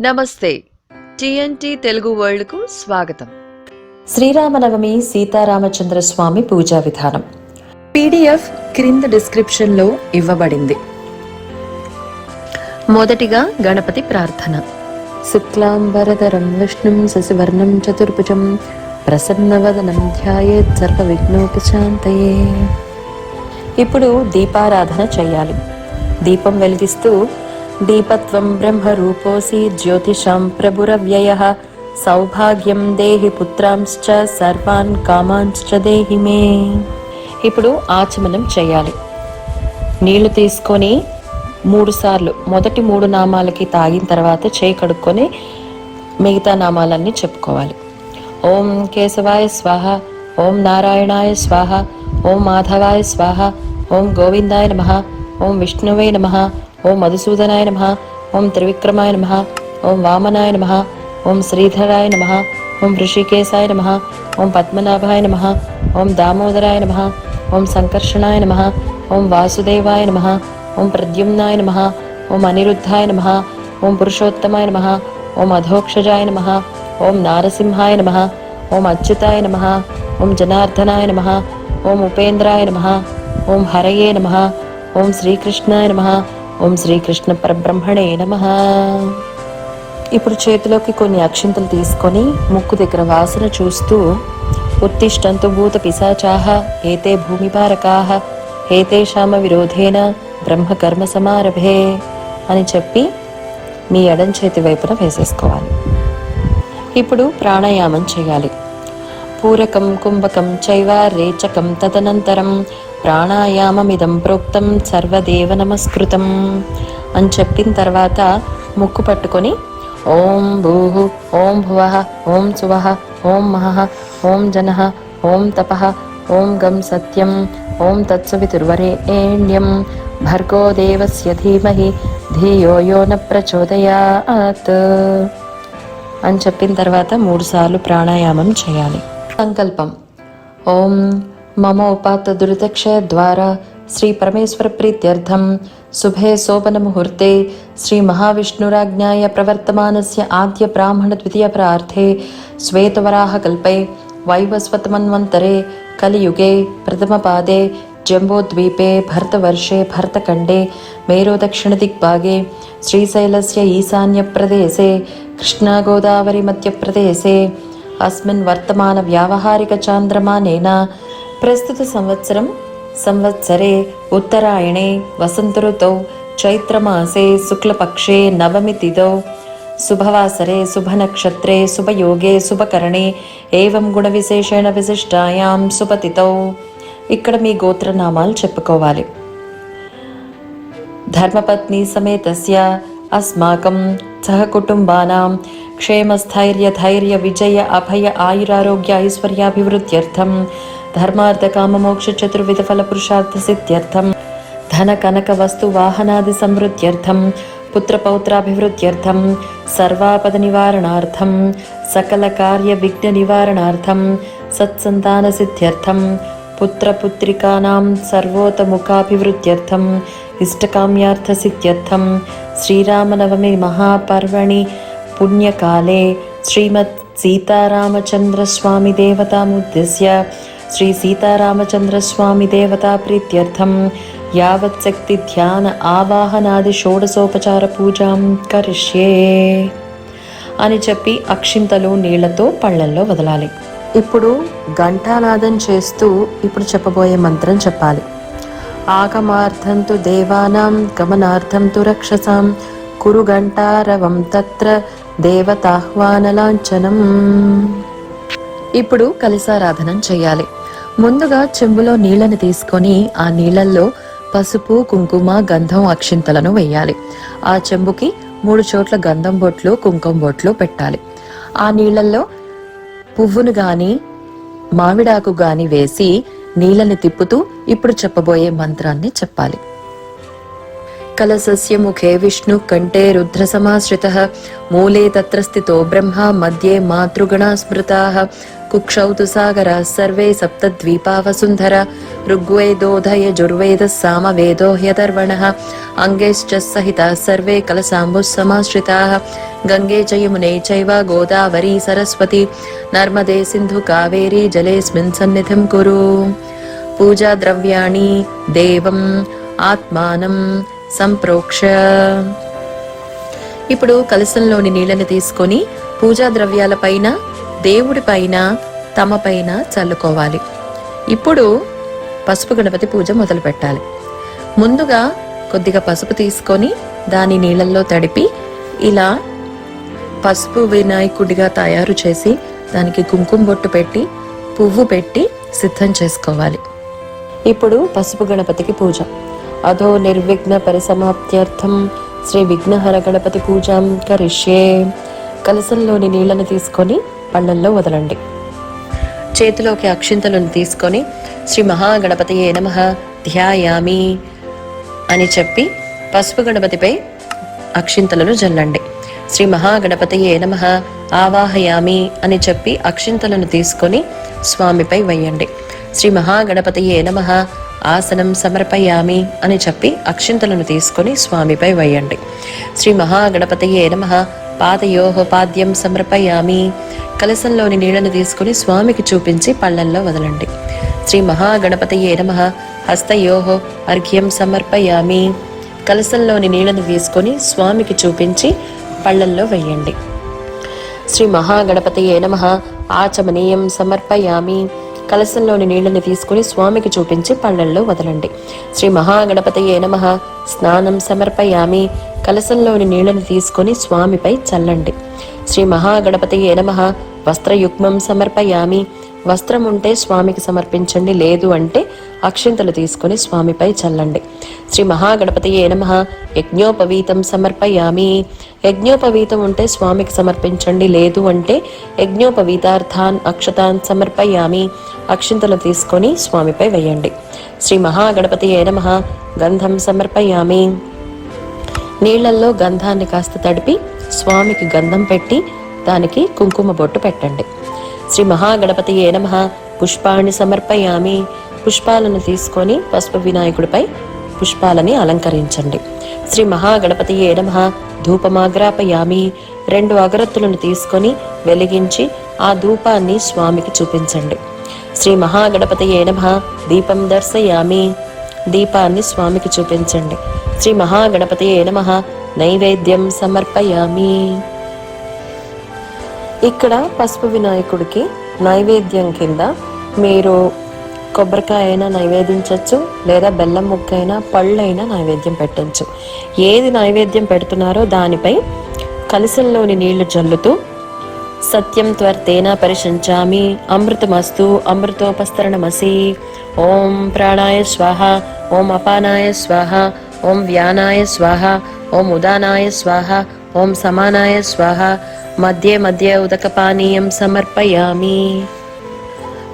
నమస్తే. టిఎన్టీ తెలుగు వరల్డ్కు స్వాగతం. శ్రీరామనవమి సీతారామచంద్ర స్వామి పూజా విధానం. పీడిఎఫ్ క్రింద డిస్క్రిప్షన్లో ఇవ్వబడింది. మొదటిగా గణపతి ప్రార్థన. శుక్లాంబరధరం విష్ణుం శశివర్ణం చతుర్భుజం ప్రసన్నవదనం ధ్యాయేత్ సర్వ విఘ్నోపశాంతయే ఇప్పుడు దీపారాధన చేయాలి. దీపం వెలిగిస్తూ దీపత్వం బ్రహ్మరూపోసి జ్యోతిషాం ప్రభురవ్యయ. సౌభాగ్యం దేహి పుత్రాంశ్చ సర్వాన్ కామాంశ్చ దేహి మే. ఇప్పుడు ఆచమనం చేయాలి. నీళ్ళు తీసుకొని మూడు సార్లు మొదటి మూడు నామాలకి తాగిన తర్వాత చేయి కడుక్కొని మిగతా నామాలన్నీ చెప్పుకోవాలి. ఓం కేశవాయ స్వాహ ఓం నారాయణాయ స్వాహ ఓం మాధవాయ స్వాహ ఓం గోవిందాయ నమ ఓం విష్ణువే నమ ఓం మధుసూదనాయ నమ ఓం త్రివిక్రమాయ నమ ఓం వామనాయ నమ ఓం శ్రీధరాయ నమ ఓం ఋషికేశాయ నమ ఓం పద్మనాభాయ నమ ఓం దామోదరాయ నమ ఓం సంకర్షణాయ నమ ఓం వాసుదేవాయ నమ ఓం ప్రద్యుమ్నాయ నమ ఓం అనిరుద్ధాయ నమ ఓం పురుషోత్తమాయ నమ ఓం అధోక్షజాయ నమ ఓం నారసింహాయ నమ ఓం అచ్యుతాయ నమ ఓం జనార్దనాయ నమ ఓం ఉపేంద్రాయ నమ ఓం హరయే నమ ఓం శ్రీకృష్ణాయ నమ ఓం శ్రీకృష్ణ పరబ్రహ్మణే నమ. ఇప్పుడు చేతిలోకి కొన్ని అక్షింతలు తీసుకొని ముక్కు దగ్గర వాసన చూస్తూ ఉత్తిష్టంతు భూత పిశాచాహ ఏతే భూమిపారకాహ ఏతేషామ విరోధేన బ్రహ్మకర్మ సమారభే అని చెప్పి మీ ఎడం చేతి వైపున వేసేసుకోవాలి. ఇప్పుడు ప్రాణాయామం చేయాలి. పూరకం కుంభకం చైవ రేచకం తదనంతరం ప్రాణాయామమిదం ప్రోక్తం సర్వదేవ నమస్కృతం అని చెప్పిన తర్వాత ముక్కు పట్టుకొని ఓం భూ ఓం భువ ఓం శువ ఓం మహ ఓం జన ఓం తప ఓం గం సత్యం ఓం తత్సవితుర్వరేణ్యం। భర్గో దేవస్య ధీమహి ధియో యో న ప్రచోదయాత్। అని చెప్పిన తర్వాత మూడుసార్లు ప్రాణాయామం చేయాలి। సంకల్పం. ఓం మమ ఉపాత దురితక్షయ ద్వారా శ్రీ పరమేశ్వర ప్రీత్యర్థం. శుభే శోభన ముహూర్తే శ్రీ మహావిష్ణురాజ్ఞాయ ప్రవర్తమానస్య ఆద్య బ్రాహ్మణ ద్వితీయ ప్రార్థే. శ్వేతవరాహ కల్పే వైవస్వతమన్వంతరే కలియుగే ప్రథమపాదే జంబోద్వీపే భరతవర్షే భరతఖండే మేరోదక్షిణదిగ్భాగే శ్రీశైలस्य అస్మిన్ వర్తమాన వ్యావహారిక చాంద్రమానేన. ప్రస్తుత సంవత్సరం సంవత్సరే ఉత్తరాయణే వసంత ఋతౌ చైత్రమాసే శుక్లపక్షే నవమి తిథౌ శుభవాసరే శుభనక్షత్రే శుభయోగే శుభకరణే ఏవం గుణ విశేషణ విశిష్టాయాం శుభతిథౌ ఇక్కడ మీ గోత్రనామాలు చెప్పుకోవాలి. ధర్మపత్ని సమేతస్య అస్మాకం సహకుటుంబానాం క్షేమ స్థైర్య ధైర్య విజయ అభయ ఆయురారోగ్య ఐశ్వర్యాభివృద్ధ్యర్థం. ధర్మార్థ కామ మోక్ష చతుర్విధ ఫల పురుషార్థ సిద్ధ్యర్థం. ధన కనక వస్తు వాహనాది సమృద్ధ్యర్థం. పుత్రపౌత్రాభివృద్ధ్యర్థం సర్వాపద నివారణార్థం. సకల కార్య విఘ్న నివారణార్థం. సత్సంతాన సిద్ధ్యర్థం. పుత్రపుత్రికానాం సర్వోతముఖాభివృద్ధ్యర్థం ఇష్టకామ్యార్థ సిద్ధ్యర్థం. శ్రీరామనవమి మహాపర్వణి పుణ్యకాలే శ్రీమత్ సీతారామచంద్రస్వామి దేవతాముద్దిశ్య శ్రీ సీతారామచంద్రస్వామి దేవతా ప్రీత్యర్థం యావత్ శక్తి ధ్యాన ఆవాహనాది షోడసోపచార పూజాం కరిష్యే అని చెప్పి అక్షింతలు నీళ్ళతో పళ్ళల్లో వదలాలి. ఇప్పుడు ఘంటానాదం చేస్తూ ఇప్పుడు చెప్పబోయే మంత్రం చెప్పాలి. ఆగమార్థం తు దేవానాం గమనార్థం తు రక్షసాం కురు ఘంటారవం తత్ర దేవతాహ్వానలాంఛనం. ఇప్పుడు కలిసారాధనం చేయాలి. ముందుగా చెంబులో నీళ్ళను తీసుకొని ఆ నీళ్ళల్లో పసుపు కుంకుమ గంధం అక్షింతలను వేయాలి. ఆ చెంబుకి మూడు చోట్ల గంధం బొట్లు కుంకుమ బొట్లు పెట్టాలి. ఆ నీళ్ళల్లో పువ్వును గాని మామిడాకు గాని వేసి నీళ్ళని తిప్పుతూ ఇప్పుడు చెప్పబోయే మంత్రాన్ని చెప్పాలి. కలసస్య ముఖే విష్ణు కంఠే రుద్ర సమాశ్రిత మూలే తత్ర స్థితో బ్రహ్మ మధ్యే మాతృగణా స్మృతా కుక్షౌ తు సాగర సర్వే సప్తద్వీపా వసుంధర ఋగ్వేదోధయ జుర్వేద సామవేదో హ్యదర్వణ అంగైశ్చ సహిత సర్వే కలసాంబు సమాశ్రితా గంగే చ యమునే చైవ గోదావరి సరస్వతి నర్మదే సింధు కావేరీ జలేస్మిన్ సన్నిధిం కురు పూజా ద్రవ్యాణి దేవం ఆత్మానం సంప్రోక్ష. ఇప్పుడు కలశంలోని నీళ్ళని తీసుకొని పూజా ద్రవ్యాల పైన దేవుడి పైన తమ పైన చల్లుకోవాలి. ఇప్పుడు పసుపు గణపతి పూజ మొదలు పెట్టాలి. ముందుగా కొద్దిగా పసుపు తీసుకొని దాని నీళ్ళల్లో తడిపి ఇలా పసుపు వినాయకుడిగా తయారు చేసి దానికి కుంకుమ బొట్టు పెట్టి పువ్వు పెట్టి సిద్ధం చేసుకోవాలి. ఇప్పుడు పసుపు గణపతికి పూజ. అధో నిర్విఘ్న పరిసమాప్త్యర్థం శ్రీ విఘ్నహర గణపతి పూజాం కరిష్యే కలసంలోని నీళ్ళను తీసుకొని పళ్ళల్లో వదలండి। చేతిలోకి అక్షింతలను తీసుకొని శ్రీ మహాగణపతియే నమ ధ్యాయామి అని చెప్పి పసుపు గణపతిపై అక్షింతలను జల్లండి। శ్రీ మహాగణపతియే నమ ఆవాహయామి అని చెప్పి అక్షింతలను తీసుకొని స్వామిపై వేయండి। శ్రీ మహాగణపతియే నమ ఆసనం సమర్పయామి అని చెప్పి అక్షింతలను తీసుకొని స్వామిపై వేయండి. శ్రీ మహాగణపతయే నమ. పాదయోహ పాద్యం సమర్పయామి. కలసంలోని నీళ్ళను తీసుకుని స్వామికి చూపించి పళ్ళల్లో వదలండి. శ్రీ మహాగణపతయే నమ. హస్తయోహో అర్ఘ్యం సమర్పయామి. కలసంలోని నీళ్ళను తీసుకొని స్వామికి చూపించి పళ్ళల్లో వేయండి. శ్రీ మహాగణపతయే నమ. ఆచమనీయం సమర్పయామి. కలశంలోని నీళ్ళను తీసుకుని స్వామికి చూపించి పళ్ళల్లో వదలండి. శ్రీ మహాగణపతి నమ. స్నానం సమర్పయామి. కలశంలోని నీళ్ళను తీసుకొని స్వామిపై చల్లండి. శ్రీ మహాగణపతి నమ. వస్త్రయుగ్మం సమర్పయామి. వస్త్రం ఉంటే స్వామికి సమర్పించండి. లేదు అంటే అక్షింతలు తీసుకొని స్వామిపై చల్లండి. శ్రీ మహాగణపతియే నమ. యజ్ఞోపవీతం సమర్పయామి. యజ్ఞోపవీతం ఉంటే స్వామికి సమర్పించండి లేదు అంటే యజ్ఞోపవీతార్థాన్ అక్షతాన్ సమర్పయామి. అక్షింతలు తీసుకొని స్వామిపై వేయండి. శ్రీ మహాగణపతియే నమ. గంధం సమర్పయామి. నీళ్ళల్లో గంధాన్ని కాస్త తడిపి స్వామికి గంధం పెట్టి దానికి కుంకుమ బొట్టు పెట్టండి. శ్రీ మహాగణపతియే నమ. పుష్పాన్ని సమర్పయామి. పుష్పాలను తీసుకొని పసుపు వినాయకుడిపై పుష్పాలని అలంకరించండి. శ్రీ మహాగణపతి ఏడమ ధూపమాగ్రాపయామి. రెండు అగరత్తులను తీసుకొని వెలిగించి ఆ ధూపాన్ని స్వామికి చూపించండి. శ్రీ మహాగణపతి ఏడమ దీపం దర్శయామి. దీపాన్ని స్వామికి చూపించండి. శ్రీ మహాగణపతి నమ. నైవేద్యం సమర్పయామి. ఇక్కడ పసుపు వినాయకుడికి నైవేద్యం కింద మీరు కొబ్బరికాయ అయినా నైవేద్యించవచ్చు లేదా బెల్లం ముక్క అయినా పళ్ళు అయినా నైవేద్యం పెట్టచ్చు. ఏది నైవేద్యం పెడుతున్నారో దానిపై కలశంలోని నీళ్ళు జల్లుతూ సత్యం త్వర్తేన పరిశంచామి అమృతమస్తు అమృతోపస్తరణమసి ఓం ప్రాణాయ స్వాహ ఓం అపానాయ స్వాహ ఓం వ్యానాయ స్వాహ ఓం ఉదానాయ స్వాహ ఓం సమానాయ స్వాహ మధ్య మధ్య ఉదకపానీయం సమర్పయామి.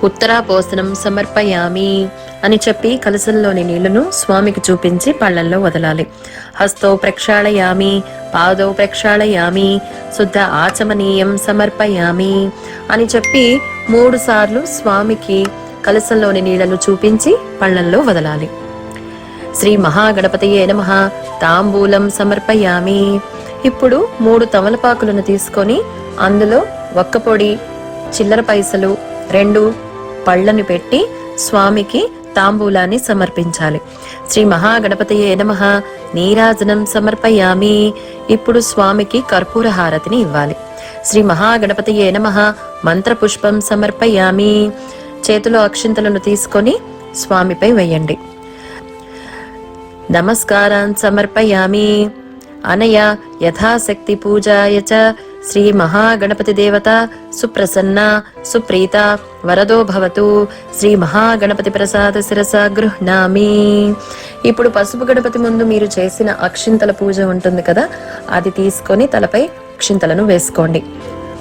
ఉత్తరాపోసనం సమర్పయామి అని చెప్పి కలసంలోని నీళ్ళను స్వామికి చూపించి పళ్ళల్లో వదలాలి. హస్తో ప్రక్షాళయామి పాదో ప్రక్షాళయామి శుద్ధ ఆచమనీయం సమర్పయామి అని చెప్పి మూడు సార్లు స్వామికి కలసంలోని నీళ్ళను చూపించి పళ్ళల్లో వదలాలి. శ్రీ మహాగణపతియే నమ తాంబూలం సమర్పయామి. ఇప్పుడు మూడు తమలపాకులను తీసుకొని అందులో ఒక్క పొడి చిల్లర పైసలు రెండు పళ్ళను పెట్టి స్వామికి తాంబూలాన్ని సమర్పించాలి. శ్రీ మహాగణపతియే నమ. నీరాజనం సమర్పయామి. ఇప్పుడు స్వామికి కర్పూర హారతిని ఇవ్వాలి. శ్రీ మహాగణపతియే నమ. మంత్రపుష్పం సమర్పయామి. చేతిలో అక్షింతలను తీసుకొని స్వామిపై వేయండి. నమస్కారాన్ సమర్పయామి. అనయ యథాశక్తి పూజాయ చ శ్రీ మహాగణపతి దేవత సుప్రసన్న సుప్రీత వరదో భవతు శ్రీ మహాగణపతి ప్రసాద శిరస గృహ్ణామి. ఇప్పుడు పసుపు గణపతి ముందు మీరు చేసిన అక్షింతల పూజ ఉంటుంది కదా అది తీసుకొని తలపై అక్షింతలను వేసుకోండి.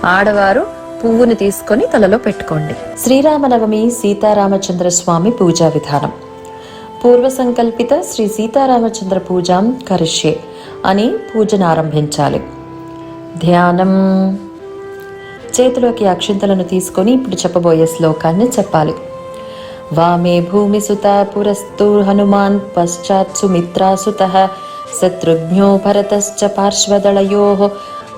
ఆడవారు పువ్వుని తీసుకొని తలలో పెట్టుకోండి. శ్రీరామనవమి సీతారామచంద్ర స్వామి పూజా విధానం. పూర్వ సంకల్పిత శ్రీ సీతారామచంద్ర పూజాం కరిష్యే అని పూజను ఆరంభించాలి. ధ్యానం. చేతిలోకి అక్షింతలను తీసుకొని ఇప్పుడు చెప్పబోయే శ్లోకాన్ని చెప్పాలి. వామే భూమిసుత పురస్తు హనుమాన్ పశ్చాత్ సుమిత్రాసుత శత్రుఘ్నో భరతశ్చ పార్శ్వదళయో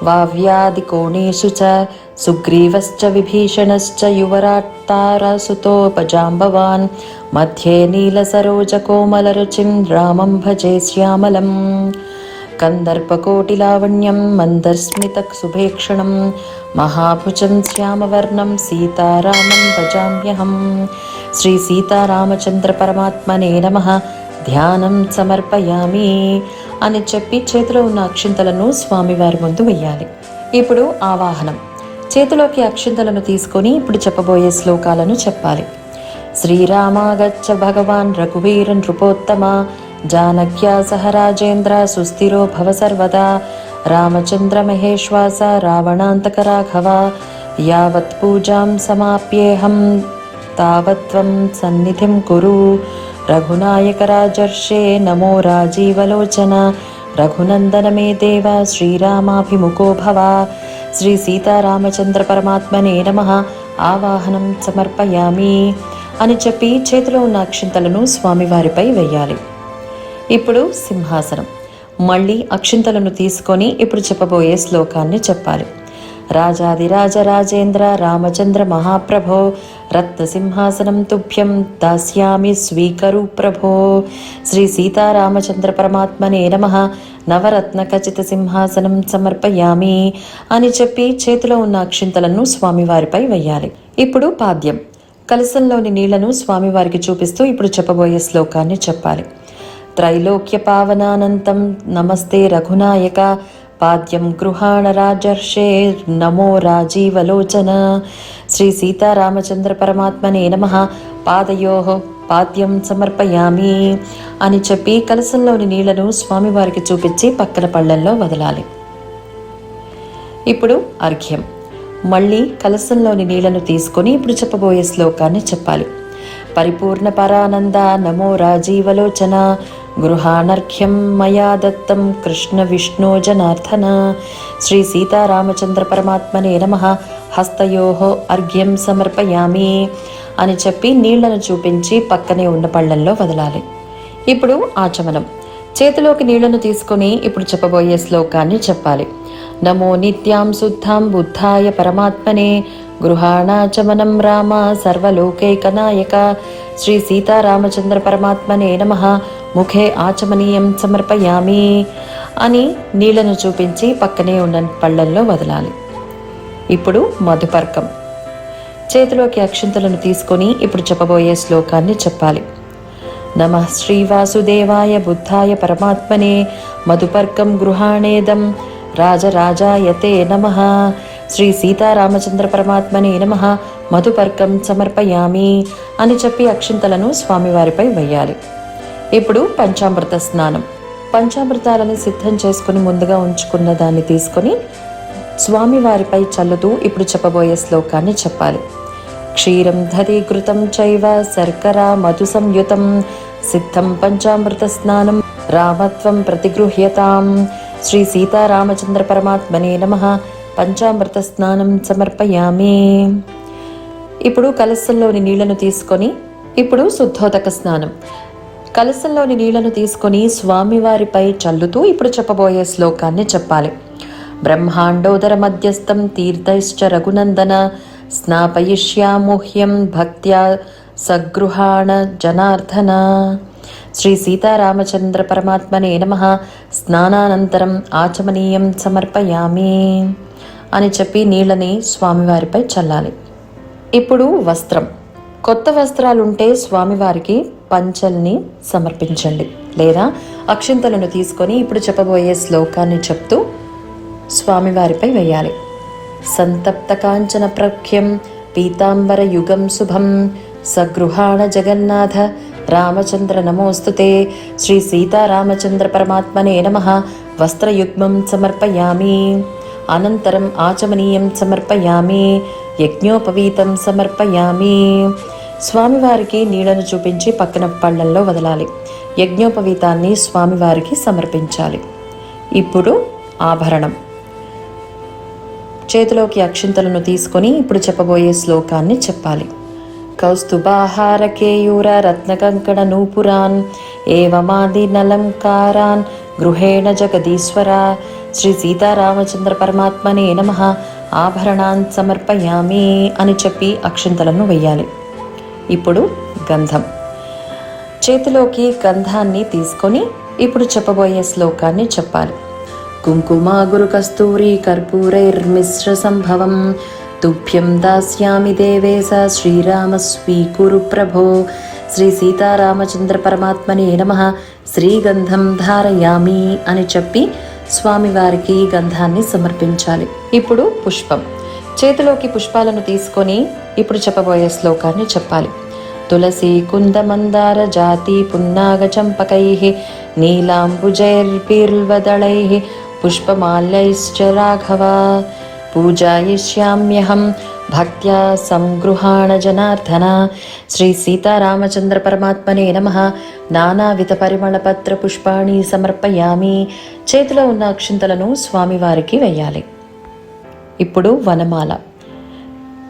వావ్యాదికోణేషు చ సుగ్రీవశ్చ విభీషణశ్చ యువరాట్తారసుతోపజాంబవాన్ మధ్యే నీలసరోజకోమలరుచిం రామం భజే శ్యామలం. కందర్పకోటిలావణ్యం మందస్మితసుభేక్షణం మహాభుజం శ్యామవర్ణం సీతారామం భజామ్యహం. శ్రీ సీతారామచంద్ర పరమాత్మనే నమ. ధ్యానం సమర్పయామి అని చెప్పి చేతిలో ఉన్న అక్షింతలను స్వామివారి ముందు వెయ్యాలి. ఇప్పుడు ఆవాహనం. చేతిలోకి అక్షింతలను తీసుకొని ఇప్పుడు చెప్పబోయే శ్లోకాలను చెప్పాలి. శ్రీరామాగచ్చ భగవాన్ రఘువీర నృపోత్తమ జానక్యా సహ రాజేంద్ర సుస్థిరో భవ సర్వదా రామచంద్ర మహేశ్వాస రావణాంతక రాఘవ యావత్ పూజాం సమాప్యేహం తావత్వం సన్నిధిం కురు రఘునాయక రాజర్షే నమో రాజీవలోచన రఘునందన మే దేవ శ్రీరామాభిముఖో భవ శ్రీ సీతారామచంద్ర పరమాత్మనే నమ ఆవాహనం సమర్పయామి అని చెప్పి చేతిలో ఉన్న అక్షింతలను స్వామివారిపై వెయ్యాలి ఇప్పుడు సింహాసనం. మళ్ళీ అక్షింతలను తీసుకొని ఇప్పుడు చెప్పబోయే శ్లోకాన్ని చెప్పాలి. రాజాదిరాజ రాజేంద్ర రామచంద్ర మహాప్రభో రత్న సింహాసనం తుభ్యం దాస్యామి స్వీకరు ప్రభో. శ్రీ సీతారామచంద్ర పరమాత్మనే నమ. నవరత్న ఖచ్చిత సింహాసనం సమర్పయామి అని చెప్పి చేతిలో ఉన్న అక్షింతలను స్వామివారిపై వెయ్యాలి. ఇప్పుడు పాద్యం. కలసంలోని నీళ్ళను స్వామివారికి చూపిస్తూ ఇప్పుడు చెప్పబోయే శ్లోకాన్ని చెప్పాలి. త్రైలోక్య పావనానంతం నమస్తే రఘునాయక. పాద్యం గృహాణ రాజర్షే. నమో రాజీవలోచన. శ్రీ సీతారామచంద్ర పరమాత్మనే నమ. పాదయో. పాద్యం సమర్పయామి. అని చెప్పి కలసంలోని నీళ్ళను స్వామివారికి చూపించి పక్కన పళ్ళల్లో వదలాలి. ఇప్పుడు అర్ఘ్యం. మళ్ళీ కలసంలోని నీళ్ళను తీసుకొని ఇప్పుడు చెప్పబోయే శ్లోకాన్ని చెప్పాలి. పరిపూర్ణ పరానంద నమో రాజీవలోచన. గృహానర్ఘ్యం మయా దత్తం కృష్ణ విష్ణు జనార్దన. శ్రీ సీతారామచంద్ర పరమాత్మనే నమ. హస్తయో అర్ఘ్యం సమర్పయామి అని చెప్పి నీళ్ళను చూపించి పక్కనే ఉన్న పళ్ళల్లో వదలాలి. ఇప్పుడు ఆచమనం. చేతిలోకి నీళ్ళను తీసుకొని ఇప్పుడు చెప్పబోయే శ్లోకాన్ని చెప్పాలి. నమో నిత్యాం శుద్ధాం బుద్ధాయ పరమాత్మనే గృహాణాచమనం రామ సర్వలోకైకనాయక. శ్రీ సీతారామచంద్ర పరమాత్మనే నమ. ముఖే ఆచమనీయం సమర్పయామి. అని నీళ్ళను చూపించి పక్కనే ఉన్న పళ్ళల్లో వదలాలి. ఇప్పుడు మధుపర్కం. చేతిలోకి అక్షింతలను తీసుకొని ఇప్పుడు చెప్పబోయే శ్లోకాన్ని చెప్పాలి. నమ శ్రీవాసుదేవాయ బుద్ధాయ పరమాత్మనే. మధుపర్కం గృహాణేదం. రాజరాజాయతే నమ. శ్రీ సీతారామచంద్ర పరమాత్మనే నమ. మధుపర్కం సమర్పయామి అని చెప్పి అక్షింతలను స్వామివారిపై వేయాలి ఇప్పుడు పంచామృత స్నానం. పంచామృతాలను సిద్ధం చేసుకుని ముందుగా ఉంచుకున్న దాన్ని తీసుకొని స్వామివారిపై చల్లుతూ ఇప్పుడు చెప్పబోయే శ్లోకాన్ని చెప్పాలి. క్షీరం ధరీకృతం చైవ శర్కర మధు సంయుతం సిద్ధం పంచామృత స్నానం. రామత్వం ప్రతిగృహ్యతాం. శ్రీ సీతారామచంద్ర పరమాత్మనే నమ. పంచామృత స్నానం సమర్పయామి. ఇప్పుడు కలశంలోని నీళ్ళను తీసుకొని ఇప్పుడు శుద్ధోదక స్నానం. కలశంలోని నీళ్ళను తీసుకొని స్వామివారిపై చల్లుతూ ఇప్పుడు చెప్పబోయే శ్లోకాన్ని చెప్పాలి. బ్రహ్మాండోదర మధ్యస్థం తీర్థైశ్చ రఘునందన స్నాపయిష్యాముహ్యం భక్త్యా సగృహాణ జనార్దన. శ్రీ సీతారామచంద్ర పరమాత్మనే నమ. స్నానానంతరం ఆచమనీయం సమర్పయామి. అని చెప్పి నీళ్ళని స్వామివారిపై చల్లాలి. ఇప్పుడు వస్త్రం. కొత్త వస్త్రాలుంటే స్వామివారికి పంచల్ని సమర్పించండి. లేదా అక్షింతలను తీసుకొని ఇప్పుడు చెప్పబోయే శ్లోకాన్ని చెప్తూ స్వామివారిపై వేయాలి. సంతప్త కాంచన ప్రఖ్యం పీతాంబర యుగం శుభం. సగృహాణ జగన్నాథ రామచంద్ర నమోస్తుతే శ్రీ సీతారామచంద్ర పరమాత్మనే నమ. వస్త్రయుగ్మం సమర్పయామి. అనంతరం ఆచమనీయం సమర్పయామి యజ్ఞోపవీతం సమర్పయామి స్వామివారికి నీళ్ళను చూపించి పక్కన పళ్ళల్లో వదలాలి. యజ్ఞోపవీతాన్ని స్వామివారికి సమర్పించాలి. ఇప్పుడు ఆభరణం. చేతిలోకి అక్షింతలను తీసుకొని ఇప్పుడు చెప్పబోయే శ్లోకాన్ని చెప్పాలి. కౌస్తుభాహార కేయూర రత్నకంకణ నూపురాన్ ఏవమాది నలంకారాన్ గృహేణ జగదీశ్వర శ్రీ సీతారామచంద్ర పరమాత్మనే నమ. ఆభరణాన్ సమర్పయామి అని చెప్పి అక్షింతలను వెయ్యాలి. ఇప్పుడు గంధం. చేతిలోకి గంధాన్ని తీసుకొని ఇప్పుడు చెప్పబోయే శ్లోకాన్ని చెప్పాలి. కుంకుమ గురు కస్తూరి కర్పూరైర్మిశ్ర సంభవం. తుభ్యం దాస్యామి దేవేశ శ్రీరామ స్వీకురు ప్రభో. శ్రీ సీతారామచంద్ర పరమాత్మనే నమ. శ్రీగంధం ధారయామి అని చెప్పి స్వామివారికి గంధాన్ని సమర్పించాలి. ఇప్పుడు పుష్పం. చేతిలోకి పుష్పాలను తీసుకొని ఇప్పుడు చెప్పబోయే శ్లోకాన్ని చెప్పాలి. తులసి కుందమందార జాతి పున్నాగ చంపకై నీలాంబుజైర్పిర్వదళై పుష్పమాల్యైశ్చ రాఘవ పూజాయిష్యామ్యహం భక్త్యా సంగృహాణ జనార్దన శ్రీ సీతారామచంద్ర పరమాత్మనే నమ నానావిధ పరిమళపత్ర పుష్పాణి సమర్పయామి చేతిలో ఉన్న అక్షింతలను స్వామివారికి వెయ్యాలి ఇప్పుడు వనమాల.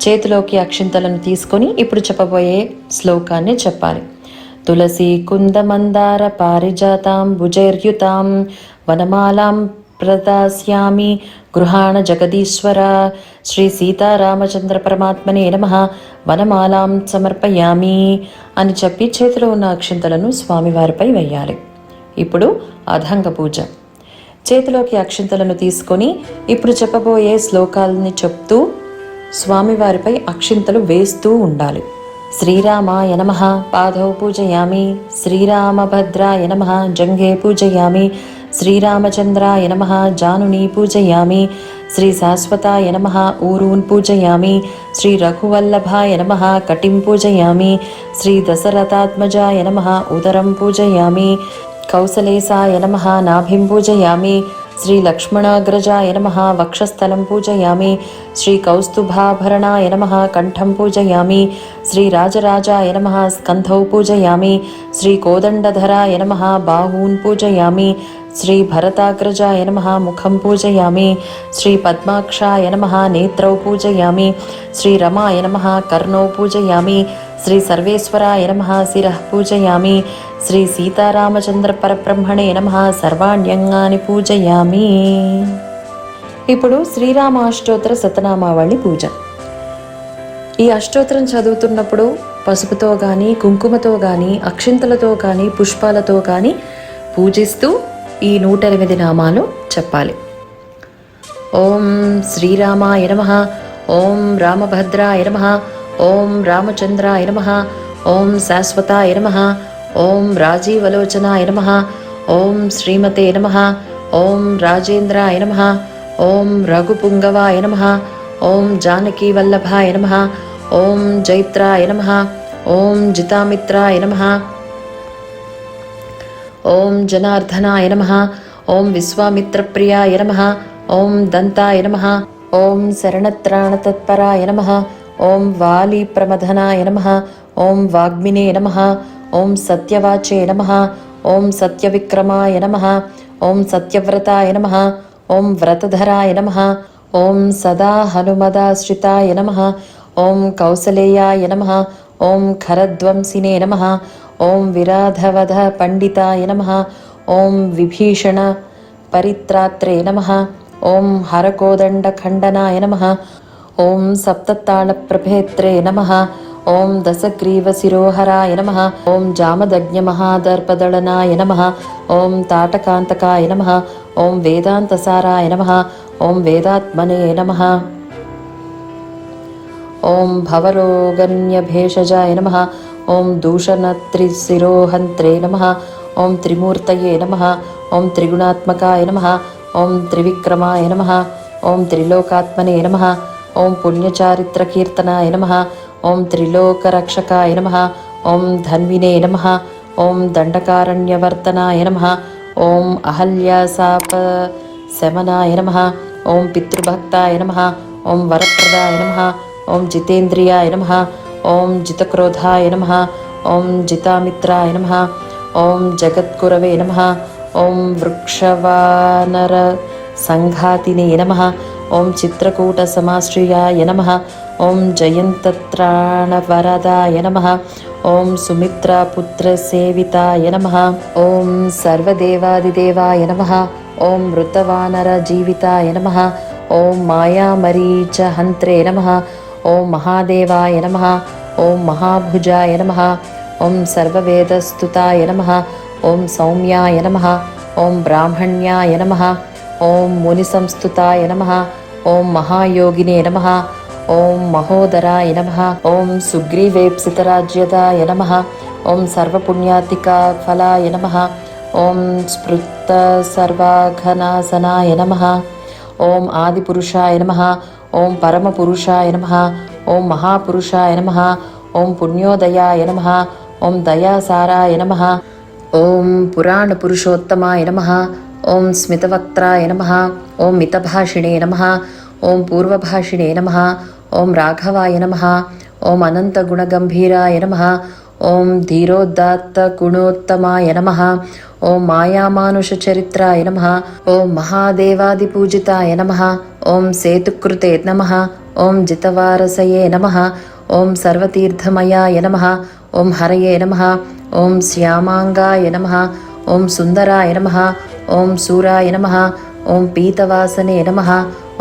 చేతిలోకి అక్షింతలను తీసుకొని ఇప్పుడు చెప్పబోయే శ్లోకాన్ని చెప్పాలి. తులసి కుందమందార పారిజాతాం భుజైర్యుతాం వనమాలాం ప్రదాస్యామి గృహాణ జగదీశ్వర. శ్రీ సీతారామచంద్ర పరమాత్మనే నమ. వనమాలాం సమర్పయామి అని చెప్పి చేతిలో ఉన్న అక్షింతలను స్వామివారిపై వేయాలి. ఇప్పుడు అధంగ పూజ. చేతిలోకి అక్షింతలను తీసుకొని ఇప్పుడు చెప్పబోయే శ్లోకాలని చెప్తూ స్వామివారిపై అక్షింతలు వేస్తూ ఉండాలి. శ్రీరామాయ నమ. పాదౌ పూజయామి. శ్రీరామభద్రాయ నమ. జంఘే పూజయామి. శ్రీరామచంద్రాయ నమ జానుని పూజయామి. శ్రీ శాశ్వతాయ నమ ఊరూన్ పూజయామి. శ్రీ రఘువల్లభాయ నమ కటిం పూజయామి. శ్రీ దశరథాత్మజాయ నమ ఉదరం పూజయామి. కౌసలేశాయ నమ నాభిం పూజయామి. శ్రీ లక్ష్మణాగ్రజాయ నమ వక్షస్థలం పూజయామి. శ్రీ కౌస్తుభాభరణాయ నమ కంఠం పూజయామి. శ్రీ రాజరాజాయ నమ స్కంధౌ పూజయామి. శ్రీ కోదండధరాయ నమ బాహూన్ పూజయామి. శ్రీ భరతాగ్రజాయ నమ ముఖం పూజయామి శ్రీ పద్మాక్షాయ నమ నేత్రౌ పూజయామి శ్రీ రమాయ నమ కర్ణౌ పూజయామి శ్రీ సర్వేశ్వరాయ నమ శిర పూజయామి శ్రీ సీతారామచంద్ర పరబ్రహ్మణే నమ సర్వాణ్యంగాని పూజయామి ఇప్పుడు శ్రీరామాష్టోత్తర సతనామావళి పూజ. ఈ అష్టోత్తరం చదువుతున్నప్పుడు పసుపుతో కానీ కుంకుమతో కానీ అక్షింతలతో కానీ పుష్పాలతో కానీ పూజిస్తూ ఈ నూట ఎనిమిది నామాలు చెప్పాలి ఓం శ్రీరామాయ నమ ఓం రామభద్రాయ నమ ఓం రామచంద్రాయ నమ ఓం శాశ్వతాయ నమ ఓం రాజీవలోచనాయ నమ ఓం శ్రీమతే నమ ఓం రాజేంద్రాయ నమ ఓం రఘుపుంగవాయ నమ ఓం జానకీవల్లభాయ నమ ఓం జైత్రాయ నమ ఓం జితామిత్రాయ నమ ఓం జనార్దనాయ నమ ఓం విశ్వామిత్రప్రియాయ నమ ఓం దంతాయ నమ ఓం శరణత్రాణతత్పరాయ నమ ఓం వాలి ప్రమథనాయ నమ ఓం వాగ్మినే నమ ఓం సత్యవాచే నమ ఓం సత్యవిక్రమాయ నమ ఓం సత్యవ్రతాయ నమ ఓం వ్రతధరాయ నమ ఓం సదా హనుమదాశ్రితాయ నమ ఓం కౌసలేయాయ నమ ఓం ఖరధ్వంసినే నమ ఓం విరాధవధ పండితాయ నమ. ఓం విభీషణ పరిత్రాత్రే నమ. ఓం హరకోదండ ఖండనాయ నమ. ఓం సప్తతాళప్రభేత్రే నమ. ఓం దశగ్రీవశిరోహరాయ నమ. ఓం జామదగ్న్యమహాదర్పదళనాయ నమ. ఓం తాటకాంతకాయ నమ. ఓం వేదాంతసారాయ నమ. ఓం వేదాత్మనే నమ. ఓం భవరోగన్యభేషజాయ నమ. ఓం దూషణత్రిశిరోహంత్రే నమ ఓం త్రిమూర్తయే నమ ఓం త్రిగుణాత్మకాయ నమ ఓం త్రివిక్రమాయ నమ ఓం త్రిలోకాత్మనే నమ ఓం పుణ్యచారిత్రకీర్తనాయ నమ ఓం త్రిలోకరక్షకాయ నమ ఓం ధన్వినే నమ ఓం దండకారణ్యవర్తనాయ నమ ఓం అహల్యాసాప శమనాయ నమ ఓం పితృభక్తాయ నమ ఓం వరప్రదాయ నమ ఓం జితేంద్రియాయ నమ ఓం జితక్రోధాయ నమ ఓం జితామిత్రాయ నమ ఓం జగద్గురవే నమ ఓం వృక్షవానర సంఘాతినే నమ ఓం చిత్రకూట సమాశ్రయాయ నమ ఓం జయంతత్రాణవరదాయ నమ ఓం సుమిత్రపుత్రసేవితాయ నమ ఓం సర్వదేవాదిదేవాయ నమ ఓం మృతవానర జీవితాయ నమ ఓం మాయామరీచ హంత్రే నమ ఓం మహాదేవాయ నమ ఓం మహాభుజాయ నమ ఓం సర్వవేదస్తుతాయ నమ ఓం సౌమ్యాయ నమ ఓం బ్రాహ్మణ్యాయ నమ ఓం మునిసంస్థుతాయ నమ ఓం మహాయోగినే నమ ఓం మహోదరాయ నమ ఓం సుగ్రీవేప్సితరాజ్యదాయ నమ ఓం సర్వపుణ్యాతికా ఫలాయ నమ ఓం స్మృత సర్వాఘనాసనాయ నమ ఓం ఆదిపురుషాయ నమ ఓం పరమపురుషాయ నమ ఓం మహాపురుషాయ నమ ఓం పుణ్యోదయాయ నమ ఓం దయాసారాయ నమ ఓం పురాణ పురుషోత్తమాయ నమ ఓం స్మితవక్త్రాయ నమ ఓం మితభాషిణే నమ ఓం పూర్వభాషిణే నమ ఓం రాఘవాయ నమ ఓం అనంత గుణగంభీరాయ నమ ఓం ధీరోదాత్త గుణోత్తమాయ నమ ఓం మాయామానుషచరిత్రాయ నమ ఓం మహాదేవాదిపూజితాయ నమ ఓం సేతుకృతే నమ ఓం జితవారసయే నమ ఓం సర్వతీర్థమయాయ నమ ఓం హరయే నమ ఓం శ్యామాంగాయ నమ ఓం సుందరాయ నమ ఓం సూరాయ నమ ఓం పీతవాసనే నమ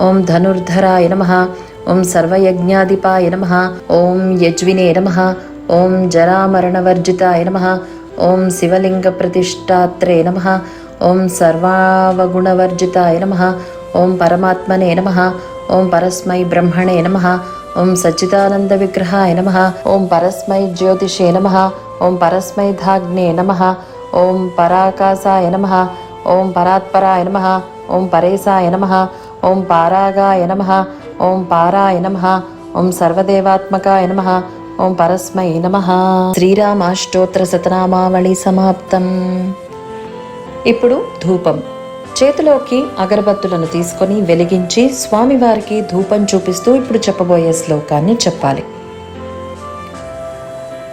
ఓం ధనుర్ధరాయ నమ ఓం సర్వయజ్ఞాధిపాయ నమ ఓం యజ్వినే నమ ఓం జరామరణవర్జితాయ నమ ఓం శివలింగ ప్రతిష్టాత్రే నమ ఓం సర్వావగుణవర్జితాయ నమ ఓం పరమాత్మనే నమ ఓం పరస్మై బ్రహ్మణే నమ ఓం సచ్చిదానంద విగ్రహాయ నమ ఓం పరస్మై జ్యోతిషే నమ ఓం పరస్మై ధాగ్నే నమ ఓం పరాకాశాయ నమ ఓం పరాత్పరాయ నమ ఓం పరేశాయ నమ ఓం పారాగాయ నమ ఓం పారాయ నమ ఓం సర్వదేవాత్మకాయ నమ ఓం పరస్మై నమ. శ్రీరామాష్టోత్ర శతనామావళి సమాప్తం. ఇప్పుడు ధూపం. చేతిలోకి అగరబత్తులను తీసుకొని వెలిగించి స్వామివారికి ధూపం చూపిస్తూ ఇప్పుడు చెప్పబోయే శ్లోకాన్ని చెప్పాలి.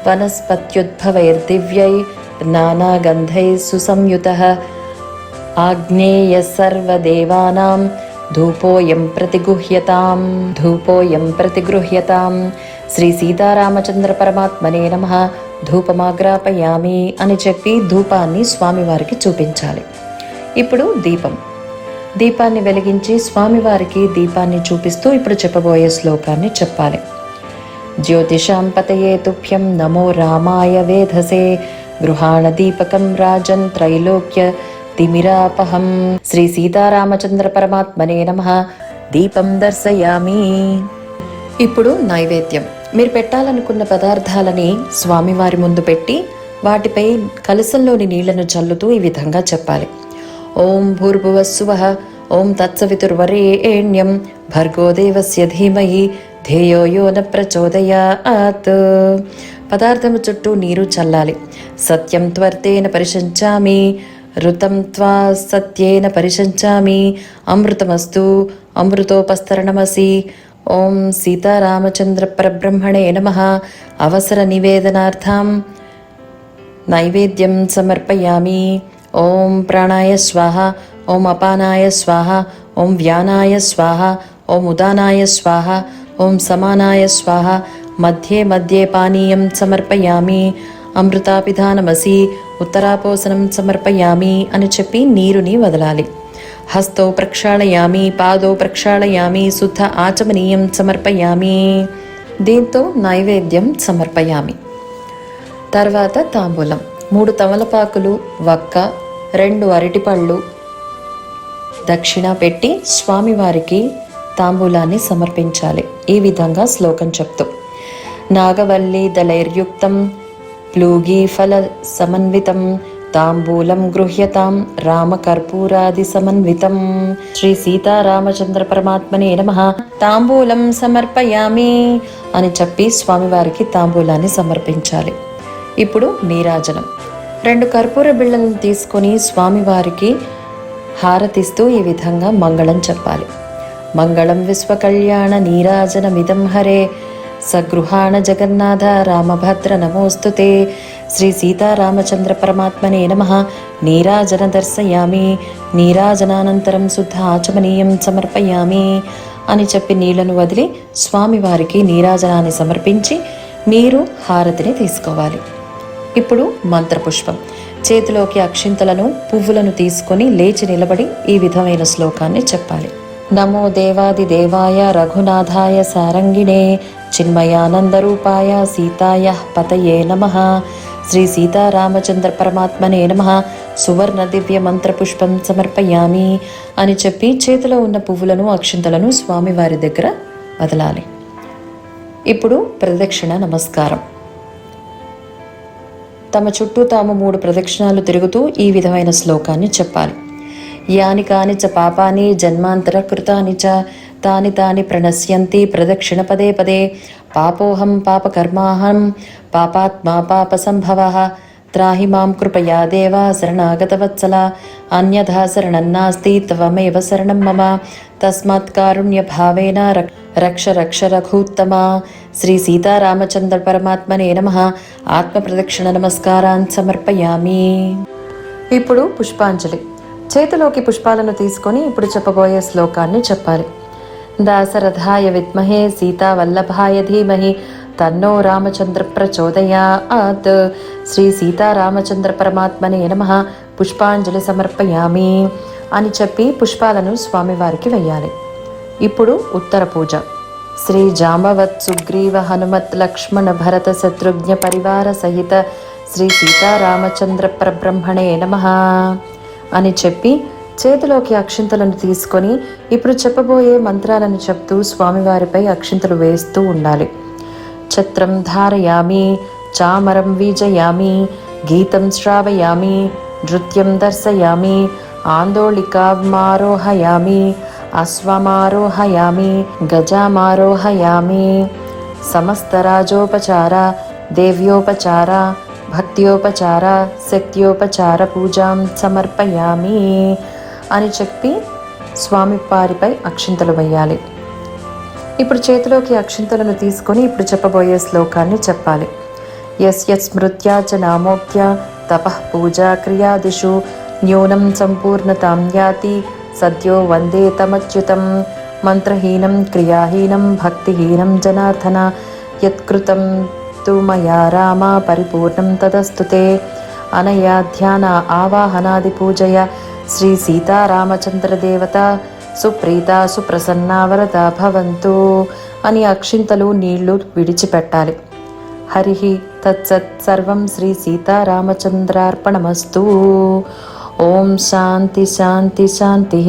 వనస్పత్యుద్భవైర్దివ్యై నానాగంధై సుసంయుత. ఆగ్నేయ సర్వదేవానాం ధూపోయం ప్రతిగుహ్యతాం ధూపోయం ప్రతిగృహ్యతాం. శ్రీ సీతారామచంద్ర పరమాత్మనే నమ. ధూపమాగ్రాపయామి అని చెప్పి ధూపాన్ని స్వామివారికి చూపించాలి. ఇప్పుడు దీపం. దీపాన్ని వెలిగించి స్వామివారికి దీపాన్ని చూపిస్తూ ఇప్పుడు చెప్పబోయే శ్లోకాన్ని చెప్పాలి. జ్యోతిషాం పతయే తుభ్యం నమో రామాయ వేధసే. గృహాణ దీపకం రాజన్ త్రైలోక్య తిమిరాపహం శ్రీ సీతారామచంద్ర పరమాత్మనే నమ. దీపం దర్శయామి. ఇప్పుడు నైవేద్యం. మీరు పెట్టాలనుకున్న పదార్థాలని స్వామివారి ముందు పెట్టి వాటిపై కలసంలోని నీళ్ళను చల్లుతూ ఈ విధంగా చెప్పాలి. ఓం భూర్భువస్సువ. ఓం తత్సవితుర్వరేణ్యం. భర్గోదేవస్య ధీమహి. ధేయో యో న ప్రచోదయాత్. పదార్థము చుట్టూ నీరు చల్లాలి. సత్యం త్వర్తేన పరిశంచామి ఋతం త్వా సత్యేన పరిశంచామి. అమృతమస్తు. అమృతోపస్తరణమసి. ఓం సీతారామచంద్ర పరబ్రహ్మణే నమ. అవసర నివేదనార్థం నైవేద్యం సమర్పయామి. ఓం ప్రాణాయ స్వాహ. ఓం అపానాయ స్వాహ. ఓం వ్యానాయ స్వాహ. ఓం ఉదానాయ స్వాహ. ఓం సమానాయ స్వాహ. మధ్యే మధ్యే పానీయం సమర్పయామి. అమృతాపిధానమసి ఉత్తరాపోసనం సమర్పయామి అని చెప్పి నీరుని వదలాలి. హస్తో ప్రక్షాళయామి పాదో ప్రక్షాళయామి శుద్ధ ఆచమనీయం సమర్పయామి దీంతో నైవేద్యం సమర్పయామి. తర్వాత తాంబూలం. మూడు తమలపాకులు వక్క రెండు అరటిపళ్ళు దక్షిణ పెట్టి స్వామివారికి తాంబూలాన్ని సమర్పించాలి. ఈ విధంగా శ్లోకం చెప్తూ. నాగవల్లి దళైర్యుక్తం ప్లూగీ ఫల సమన్వితం తాంబూలం గృహ్యతాం రామకర్పూరాది సమన్వితం శ్రీ సీతారామచంద్ర పరమాత్మనే నమ తాంబూలం సమర్పయామి అని చెప్పి స్వామివారికి తాంబూలాన్ని సమర్పించాలి. ఇప్పుడు నీరాజనం. రెండు కర్పూర బిళ్ళలను తీసుకొని స్వామివారికి హారతిస్తూ ఈ విధంగా మంగళం చెప్పాలి. మంగళం విశ్వకళ్యాణ నీరాజనమిదం హరే సగృహాణ జగన్నాథ రామభద్ర నమోస్తుతే శ్రీ సీతారామచంద్ర పరమాత్మనే నమ. నీరాజన దర్శయామి నీరాజనానంతరం శుద్ధ ఆచమనీయం సమర్పయామి. అని చెప్పి నీళ్ళను వదిలి స్వామివారికి నీరాజనాన్ని సమర్పించి మీరు హారతిని తీసుకోవాలి. ఇప్పుడు మంత్రపుష్పం. చేతిలోకి అక్షింతలను పువ్వులను తీసుకొని లేచి నిలబడి ఈ విధమైన శ్లోకాన్ని చెప్పాలి. నమో దేవాది దేవాయ రఘునాథాయ సారంగిణే చిన్మయానందరూపాయ సీతాయ పతయే నమ. శ్రీ సీతారామచంద్ర పరమాత్మనే నమ. సువర్ణ దివ్య మంత్రపుష్పం సమర్పయామి అని చెప్పి చేతిలో ఉన్న పువ్వులను అక్షింతలను స్వామివారి దగ్గర వదలాలి. ఇప్పుడు ప్రదక్షిణ నమస్కారం. తమ చుట్టూ తాము మూడు ప్రదక్షిణాలు తిరుగుతూ ఈ విధమైన శ్లోకాన్ని చెప్పాలి. యాని కాని చ పాపాని జన్మాంతర కృతాని చ తాని తాని ప్రణశ్యంతి ప్రదక్షిణ పదే పదే. పాపోహం పాపకర్మాహం పాపాత్మా పాప సంభవ త్రాహి మాం కృపయా దేవా శరణాగతవత్సల. అన్యథా శరణం నాస్తి త్వమేవ శరణం మమ. తస్మాత్ కారుణ్యభావేన రక్ష రక్ష రఘూత్తమ. శ్రీ సీతారామచంద్ర పరమాత్మనే నమ. ఆత్మ ప్రదక్షిణ నమస్కారాన్ సమర్పయామి. ఇప్పుడు పుష్పాంజలి. చేతిలోకి పుష్పాలను తీసుకొని ఇప్పుడు చెప్పబోయే శ్లోకాన్ని చెప్పాలి. దాసరథాయ విద్మహే సీతావల్లభాయ ధీమహి తన్నో రామచంద్ర ప్రచోదయాత్. శ్రీ సీతారామచంద్ర పరమాత్మనే నమ. పుష్పాంజలి సమర్పయామి అని చెప్పి పుష్పాలను స్వామివారికి వెయ్యాలి. ఇప్పుడు ఉత్తర పూజ. శ్రీ జాంబవత్ సుగ్రీవ హనుమత్ లక్ష్మణ భరత శత్రుఘ్న పరివార సహిత శ్రీ సీతారామచంద్ర పరబ్రహ్మణే నమ. అని చెప్పి చేతిలోకి అక్షింతలను తీసుకొని ఇప్పుడు చెప్పబోయే మంత్రాలను చెప్తూ స్వామివారిపై అక్షింతలు వేస్తూ ఉండాలి. ఛత్రం ధారయామి చామరం వీజయామి గీతం శ్రావయామి నృత్యం దర్శయామి ఆందోళికామారోహయామి అశ్వమారోహయామి గజామారోహయామి సమస్తరాజోపచార దేవ్యోపచార భక్త్యోపచార శక్త్యోపచార పూజాం సమర్పయామి అని చెప్పి స్వామి వారిపై అక్షింతలు వేయాలి. ఇప్పుడు చేతిలోకి అక్షింతలను తీసుకొని ఇప్పుడు చెప్పబోయే శ్లోకాన్ని చెప్పాలి. యస్య స్మృత్యా చ నామోక్త్య తపః పూజా క్రియాదిషు న్యూనం సంపూర్ణతాం యాతి సద్యో వందే తమచ్యుతం మంత్రహీనం క్రియాహీనం భక్తిహీనం జనార్దన యత్కృతం. తు మయా రామ పరిపూర్ణం తదస్తు తే అనయా ధ్యాన ఆవాహనాది పూజయ శ్రీ సీతారామచంద్రదేవత సుప్రీత సుప్రసన్న వరద భవంతు అని అక్షింతలు నీళ్ళు విడిచిపెట్టాలి హరి తత్సత్ సర్వం శ్రీ సీతారామచంద్రార్పణమస్తు ఓం శాంతి శాంతి శాంతి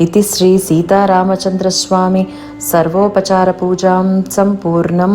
ఇది శ్రీ సీతారామచంద్రస్వామి సర్వోపచార పూజాం సంపూర్ణం